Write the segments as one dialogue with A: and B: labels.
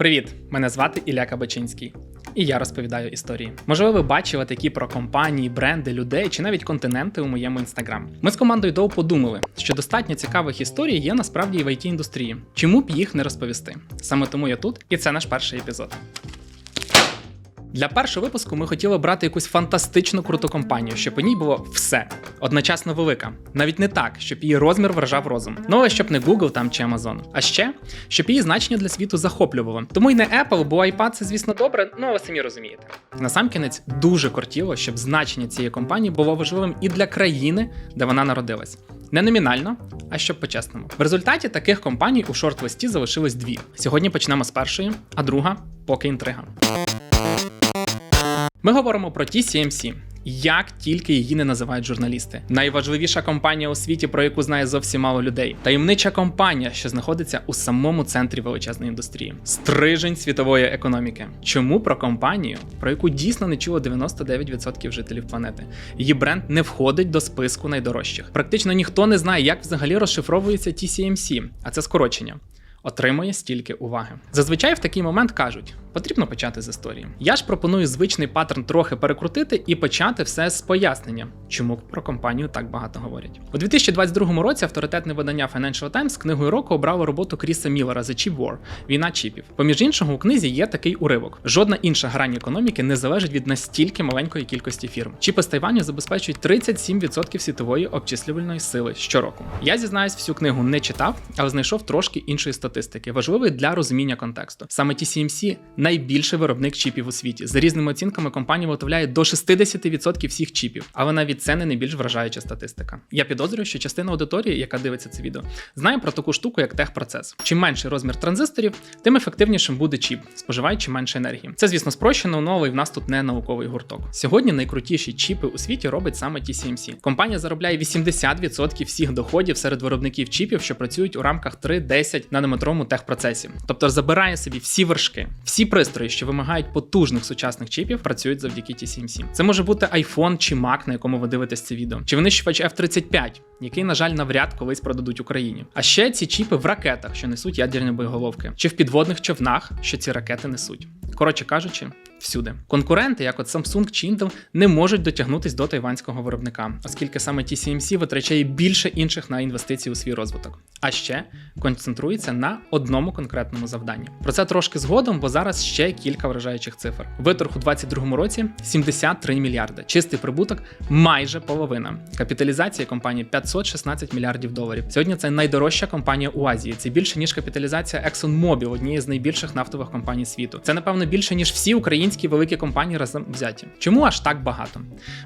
A: Привіт! Мене звати Ілля Кабачинський. І я розповідаю історії. Можливо, ви бачили такі про компанії, бренди, людей чи навіть континенти у моєму інстаграм. Ми з командою Доу подумали, що достатньо цікавих історій є насправді і в it індустрії. Чому б їх не розповісти? Саме тому я тут, і це наш перший епізод. Для першого випуску ми хотіли брати якусь фантастичну круту компанію, щоб у ній було все одночасно велика. Навіть не так, щоб її розмір вражав розум. Ну але щоб не Google там чи Amazon. А ще щоб її значення для світу захоплювало. Тому й не Apple, бо iPad це, звісно, добре, ну ви самі розумієте. Насамкінець дуже кортіло, щоб значення цієї компанії було важливим і для країни, де вона народилась. Не номінально, а щоб по-чесному. В результаті таких компаній у шорт-листі залишилось дві. Сьогодні почнемо з першої, а друга поки інтрига. Ми говоримо про TCMC. Як тільки її не називають журналісти, найважливіша компанія у світі, про яку знає зовсім мало людей, таємнича компанія, що знаходиться у самому центрі величезної індустрії, стрижень світової економіки. Чому про компанію, про яку дійсно не чуло 99% жителів планети? Її бренд не входить до списку найдорожчих. Практично ніхто не знає, як взагалі розшифровується TCMC, а це скорочення. Отримує стільки уваги. Зазвичай в такий момент кажуть, потрібно почати з історії. Я ж пропоную звичний паттерн трохи перекрутити і почати все з пояснення, чому про компанію так багато говорять. У 2022 році авторитетне видання Financial Times книгою року обрало роботу Кріса Міллера The Chip War – війна чіпів. Поміж іншого, у книзі є такий уривок: жодна інша грань економіки не залежить від настільки маленької кількості фірм. Чіпи з Тайваню забезпечують 37% світової обчислювальної сили щороку. Я зізнаюсь, всю книгу не читав, але знайшов трошки іншої статистики, важливої для розуміння контексту. Саме TCMC – найбільший виробник чіпів у світі. За різними оцінками, компанія виготовляє до 60% всіх чіпів, але навіть це не найбільш вражаюча статистика. Я підозрюю, що частина аудиторії, яка дивиться це відео, знає про таку штуку, як техпроцес. Чим менший розмір транзисторів, тим ефективнішим буде чіп, споживаючи менше енергії. Це, звісно, спрощено, але і в нас тут не науковий гурток. Сьогодні найкрутіші чіпи у світі робить саме TCMC. Компанія заробляє 80% всіх доходів серед виробників чіпів, що працюють у рамках 3-10 нанометровому техпроцесі. Тобто забирає собі всі вершки, всі пристрої, що вимагають потужних сучасних чіпів, працюють завдяки TCMC. Це може бути iPhone чи Mac, на якому ви дивитесь це відео, чи винищувач F-35, який, на жаль, навряд колись продадуть Україні. А ще ці чіпи в ракетах, що несуть ядерні боєголовки, чи в підводних човнах, що ці ракети несуть. Коротше кажучи, всюди. Конкуренти, як от Samsung чи Intel, не можуть дотягнутись до тайванського виробника, оскільки саме TCMC витрачає більше інших на інвестиції у свій розвиток. А ще концентрується на одному конкретному завданні. Про це трошки згодом, бо зараз ще кілька вражаючих цифр. Виторг у 2022 році 73 мільярди. Чистий прибуток майже половина. Капіталізація компанії 516 мільярдів доларів. Сьогодні це найдорожча компанія у Азії. Це більше ніж капіталізація ExxonMobil, однієї з найбільших нафтових компаній світу. Це напевно більше ніж всі українські великі компанії разом взяті. Чому аж так багато?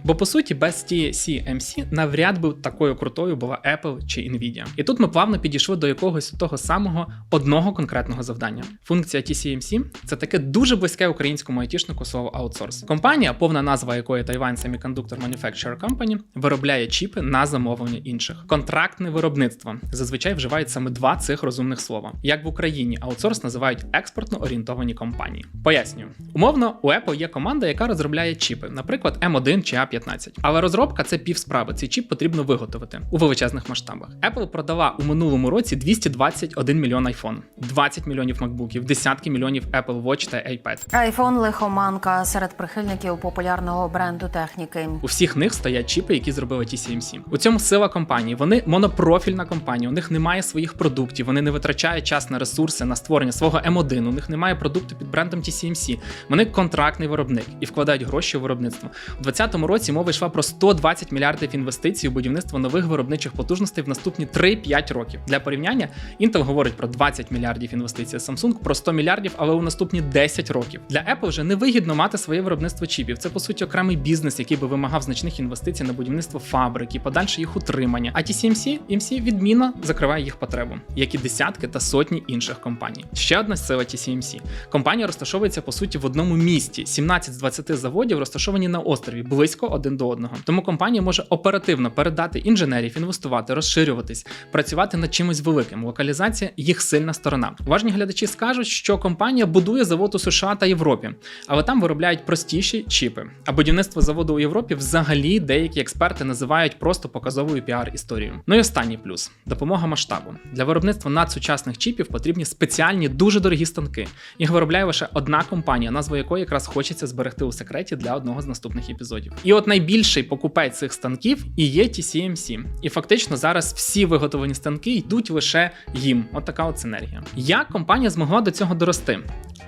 A: Бо по суті, без TCMC навряд би такою крутою була Apple чи Nvidia. І тут ми плавно підійшли до якогось того самого одного конкретного завдання. Функція TCMC – це таке дуже близьке українському айтішнику слово аутсорс. Компанія, повна назва якої Taiwan Semiconductor Manufacturer Company, виробляє чіпи на замовлення інших. Контрактне виробництво зазвичай вживають саме два цих розумних слова. Як в Україні аутсорс називають експортно орієнтовані компанії. Пояснюю, умовно, у Apple є команда, яка розробляє чіпи, наприклад, M1 чи A15. Але розробка це півсправи. Цей чіп потрібно виготовити у величезних масштабах. Apple продала у минулому році 221 мільйон iPhone, 20 мільйонів MacBookів, десятки мільйонів Apple Watch та iPad.
B: Айфон лихоманка серед прихильників популярного бренду техніки.
A: У всіх них стоять чіпи, які зробили TCMC. У цьому сила компанії. Вони монопрофільна компанія. У них немає своїх продуктів. Вони не витрачають час на ресурси на створення свого M1. У них немає продукту під брендом TCMC. Вони контрактний виробник і вкладають гроші у виробництво. У 2020 році мова йшла про 120 мільярдів інвестицій у будівництво нових виробничих потужностей в наступні 3-5 років. Для порівняння Intel говорить про 20 мільярдів інвестицій, Samsung про 100 мільярдів, але у наступні 10 років. Для Apple вже невигідно мати своє виробництво чіпів. Це по суті окремий бізнес, який би вимагав значних інвестицій на будівництво фабрик і подальше їх утримання. А TCMC EMC відмінно закриває їх потребу, як і десятки та сотні інших компаній. Ще одна сила TCMC. Компанія розташовується по суті в одному місці місті. 17 з 20 заводів розташовані на острові близько один до одного. Тому компанія може оперативно передати інженерів, інвестувати, розширюватись, працювати над чимось великим. Локалізація їх сильна сторона. Уважні глядачі скажуть, що компанія будує завод у США та Європі, але там виробляють простіші чіпи. А будівництво заводу у Європі взагалі деякі експерти називають просто показовою піар-історією. Ну і останній плюс допомога масштабу. Для виробництва надсучасних чіпів потрібні спеціальні дуже дорогі станки. Їх виробляє лише одна компанія, назву якої якраз хочеться зберегти у секреті для одного з наступних епізодів. І от найбільший покупець цих станків і є TCMC. І фактично зараз всі виготовлені станки йдуть лише їм. От така от синергія. Як компанія змогла до цього дорости?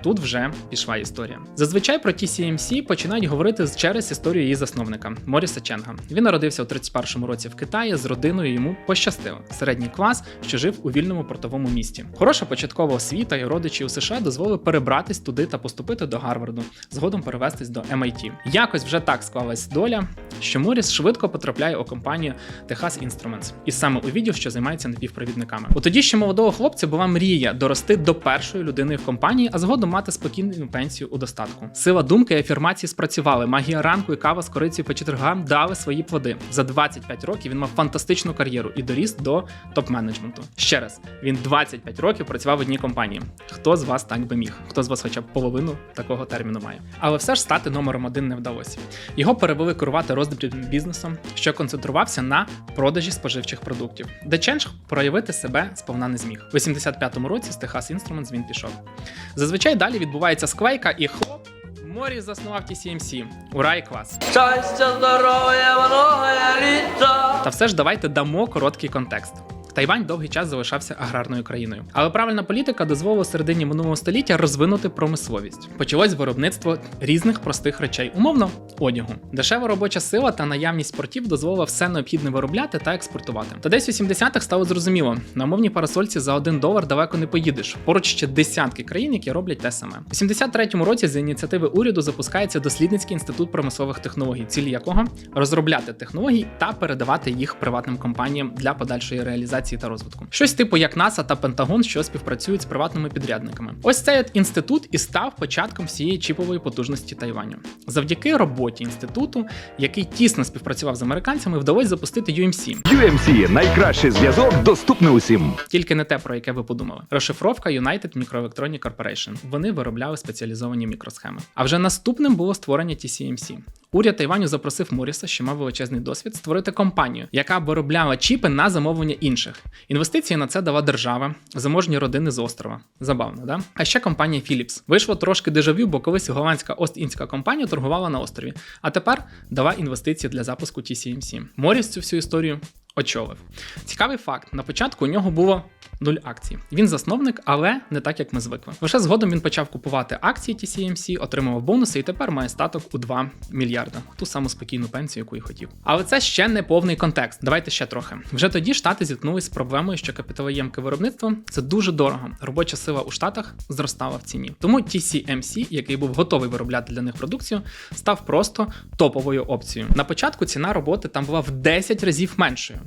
A: Тут вже пішла історія. Зазвичай про TCMC починають говорити через історію її засновника Моріса Ченга. Він народився у 31-му році в Китаї з родиною. Йому пощастило. Середній клас, що жив у вільному портовому місті. Хороша початкова освіта і родичі у США дозволили перебратись туди та поступити до Гарварду, згодом перевестись до MIT. Якось вже так склалась доля, що Моріс швидко потрапляє у компанію Texas Instruments, і саме у відділ, що займається напівпровідниками. У тоді ще молодого хлопця була мрія дорости до першої людини в компанії, а згодом мати спокійну пенсію у достатку. Сила думки і афірмації спрацювали. Магія ранку і кава з корицею по четвергам дали свої плоди. За 25 років він мав фантастичну кар'єру і доріс до топ-менеджменту. Ще раз, він 25 років працював в одній компанії. Хто з вас так би міг? Хто з вас хоча б половину такого терміну має? Але все ж стати номером один не вдалося. Його перевели керувати розділом бізнесом, що концентрувався на продажі споживчих продуктів, де Ченж проявити себе сповна не зміг. У 85-му році з Техас Instruments він пішов. Зазвичай далі відбувається сквейка, і хлоп. Морі заснував TCMC. Ура і клас.
C: Щастя, здоров'я, многое літа.
A: Та все ж давайте дамо короткий контекст. Тайвань довгий час залишався аграрною країною, але правильна політика дозволила середині минулого століття розвинути промисловість. Почалось виробництво різних простих речей, умовно одягу. Дешева робоча сила та наявність портів дозволила все необхідне виробляти та експортувати. Та десь у 70-х стало зрозуміло, на умовній парасольці за один долар далеко не поїдеш. Поруч ще десятки країн, які роблять те саме. У 73-му році за ініціативи уряду запускається дослідницький інститут промислових технологій, ціль якого розробляти технології та передавати їх приватним компаніям для подальшої реалізації та розвитку. Щось типу як НАСА та Пентагон, що співпрацюють з приватними підрядниками. Ось цей от інститут і став початком всієї чіпової потужності Тайваню. Завдяки роботі інституту, який тісно співпрацював з американцями, вдалося запустити UMC.
D: UMC – найкращий зв'язок, доступний усім.
A: Тільки не те, про яке ви подумали. Розшифровка United Microelectronic Corporation. Вони виробляли спеціалізовані мікросхеми. А вже наступним було створення TCMC. Уряд Тайваню запросив Моріса, що мав величезний досвід, створити компанію, яка виробляла чіпи на замовлення інших. Інвестиції на це дала держава, заможні родини з острова. Забавно, да? А ще компанія Philips. Вийшло трошки дежавю, бо колись голландська Ост-Індська компанія торгувала на острові, а тепер дала інвестиції для запуску TCMC. Моріс цю всю історію очолив. Цікавий факт: на початку у нього було нуль акцій. Він засновник, але не так, як ми звикли. Лише згодом він почав купувати акції TCMC, отримував бонуси і тепер має статок у 2 мільярда. Ту саму спокійну пенсію, яку і хотів. Але це ще не повний контекст. Давайте ще трохи. Вже тоді штати зіткнулися з проблемою, що капіталоємке виробництво це дуже дорого. Робоча сила у штатах зростала в ціні. Тому TCMC, який був готовий виробляти для них продукцію, став просто топовою опцією. На початку ціна роботи там була в 10 разів меншою.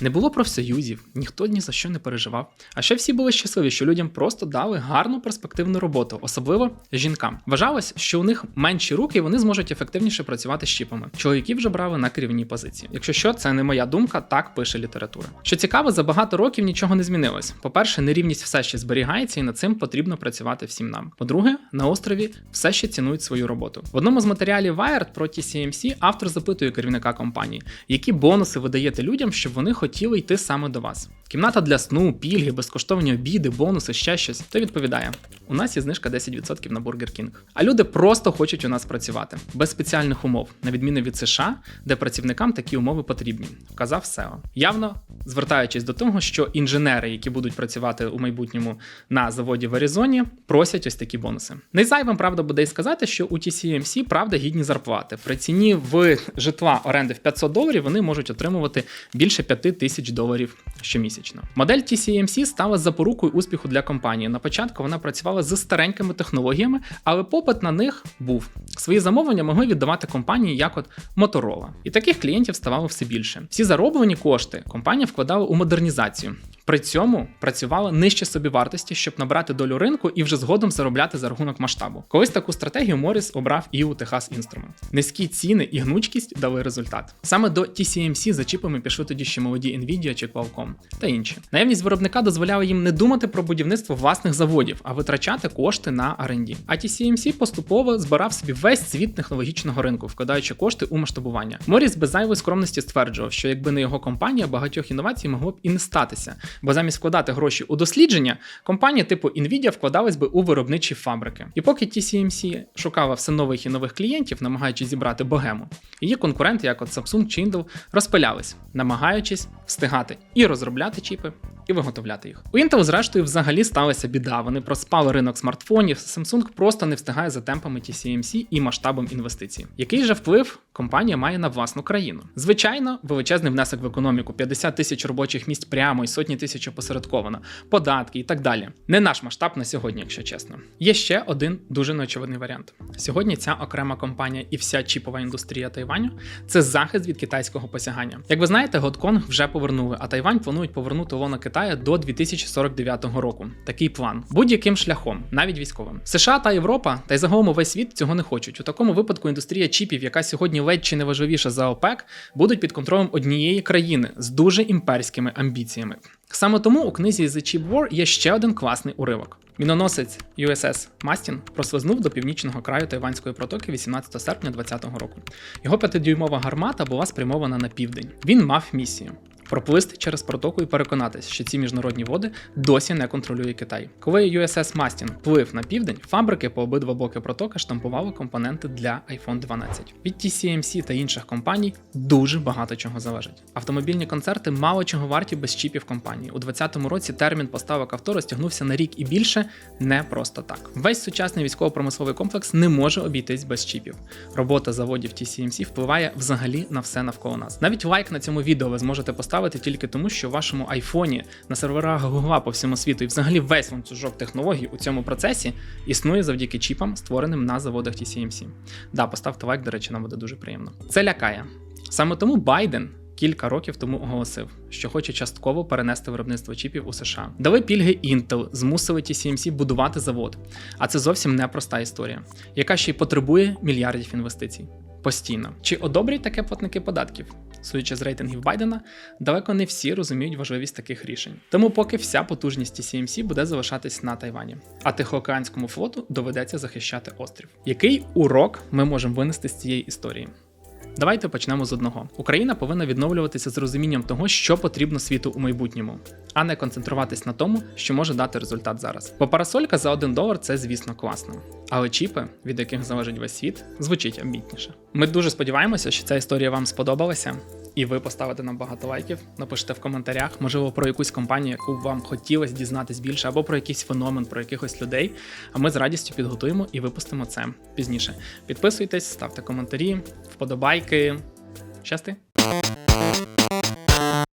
A: Не було профсоюзів, ніхто ні за що не переживав. А ще всі були щасливі, що людям просто дали гарну перспективну роботу, особливо жінкам. Вважалось, що у них менші руки, і вони зможуть ефективніше працювати з чіпами. Чоловіки вже брали на керівні позиції. Якщо що, це не моя думка, так пише література. Що цікаво, за багато років нічого не змінилось. По-перше, нерівність все ще зберігається, і над цим потрібно працювати всім нам. По-друге, на острові все ще цінують свою роботу. В одному з матеріалів Wired про TCMC автор запитує керівника компанії, які бонуси ви даєте людям, щоб вони хотіли йти саме до вас. Кімната для сну, пільги, безкоштовні обіди, бонуси, ще щось. Той відповідає: у нас є знижка 10% на Burger King. А люди просто хочуть у нас працювати без спеціальних умов, на відміну від США, де працівникам такі умови потрібні, вказав SEO. Явно звертаючись до того, що інженери, які будуть працювати у майбутньому на заводі в Аризоні, просять ось такі бонуси. Не зайвим правда буде й сказати, що у TCMC правда гідні зарплати. При ціні в житла оренди в 500 доларів вони можуть отримувати більше 5 тисяч доларів щомісячно. Модель TCMC стала запорукою успіху для компанії. На початку вона працювала з старенькими технологіями, але попит на них був. Свої замовлення могли віддавати компанії, як от Motorola. І таких клієнтів ставало все більше. Всі зароблені кошти компанія вкладала у модернізацію. При цьому працювала нижче собівартості, щоб набрати долю ринку і вже згодом заробляти за рахунок масштабу. Колись таку стратегію Моріс обрав і у Техас Instruments. Низькі ціни і гнучкість дали результат. Саме до TCMC за чіпами пішли тоді ще молоді Nvidia чи Qualcomm та інші. Наявність виробника дозволяла їм не думати про будівництво власних заводів, а витрачати кошти на R&D. А TCMC поступово збирав собі весь світ технологічного ринку, вкладаючи кошти у масштабування. Моріс без зайвої скромності стверджував, що якби не його компанія, багатьох інновацій могло б і не статися. Бо замість вкладати гроші у дослідження, компанії типу Nvidia вкладались би у виробничі фабрики. І поки TCMC шукала все нових і нових клієнтів, намагаючись зібрати богему, її конкуренти, як от Samsung чи Intel, розпилялись, намагаючись встигати і розробляти чіпи. І виготовляти їх. У Intel, зрештою, взагалі сталася біда. Вони проспали ринок смартфонів. Samsung просто не встигає за темпами TCMC і масштабом інвестицій. Який же вплив компанія має на власну країну? Звичайно, величезний внесок в економіку, 50 тисяч робочих місць прямо і сотні тисяч опосередковано, податки і так далі. Не наш масштаб на сьогодні, якщо чесно. Є ще один дуже неочевидний варіант. Сьогодні ця окрема компанія і вся чіпова індустрія Тайваню це захист від китайського посягання. Як ви знаєте, Готконг вже повернули, а Тайвань планують повернути лоно Китая до 2049 року. Такий план будь-яким шляхом, навіть військовим. США та Європа, та й загалом увесь світ цього не хочуть. У такому випадку індустрія чіпів, яка сьогодні ледь чи не важливіша за ОПЕК, будуть під контролем однієї країни з дуже імперськими амбіціями. Саме тому у книзі The Chip War є ще один класний уривок. Міноносець USS Мастін прослизнув до північного краю Тайванської протоки 18 серпня 2020 року. Його п'ятидюймова гармата була спрямована на південь. Він мав місію. Проплисти через протоку і переконатись, що ці міжнародні води досі не контролює Китай. Коли USS Мастін плив на південь, фабрики по обидва боки протоки штампували компоненти для iPhone 12. Від TCMC та інших компаній дуже багато чого залежить. Автомобільні концерти мало чого варті без чіпів компанії. У 2020 році термін поставок авто розтягнувся на рік і більше не просто так. Весь сучасний військово-промисловий комплекс не може обійтись без чіпів. Робота заводів TCMC впливає взагалі на все навколо нас. Навіть лайк на цьому відео ви зможете поставити тільки тому, що в вашому айфоні на серверах Google по всьому світу і взагалі весь ланцюжок технологій у цьому процесі існує завдяки чіпам, створеним на заводах TCMC. Да, поставте лайк, до речі, нам буде дуже приємно. Це лякає. Саме тому Байден. Кілька років тому оголосив, що хоче частково перенести виробництво чіпів у США. Дали пільги Intel, змусили TCMC будувати завод. А це зовсім непроста історія, яка ще й потребує мільярдів інвестицій. Постійно. Чи одобрять таке платники податків? Судячи з рейтингів Байдена, далеко не всі розуміють важливість таких рішень. Тому поки вся потужність TCMC буде залишатись на Тайвані, а Тихоокеанському флоту доведеться захищати острів. Який урок ми можемо винести з цієї історії? Давайте почнемо з одного. Україна повинна відновлюватися з розумінням того, що потрібно світу у майбутньому, а не концентруватись на тому, що може дати результат зараз. Бо парасолька за 1 долар це, звісно, класно. Але чіпи, від яких залежить весь світ, звучить амбітніше. Ми дуже сподіваємося, що ця історія вам сподобалася. І ви поставите нам багато лайків, напишите в коментарях, можливо, про якусь компанію, яку вам хотілося дізнатись більше, або про якийсь феномен, про якихось людей. А ми з радістю підготуємо і випустимо це пізніше. Підписуйтесь, ставте коментарі, вподобайки. Щасти!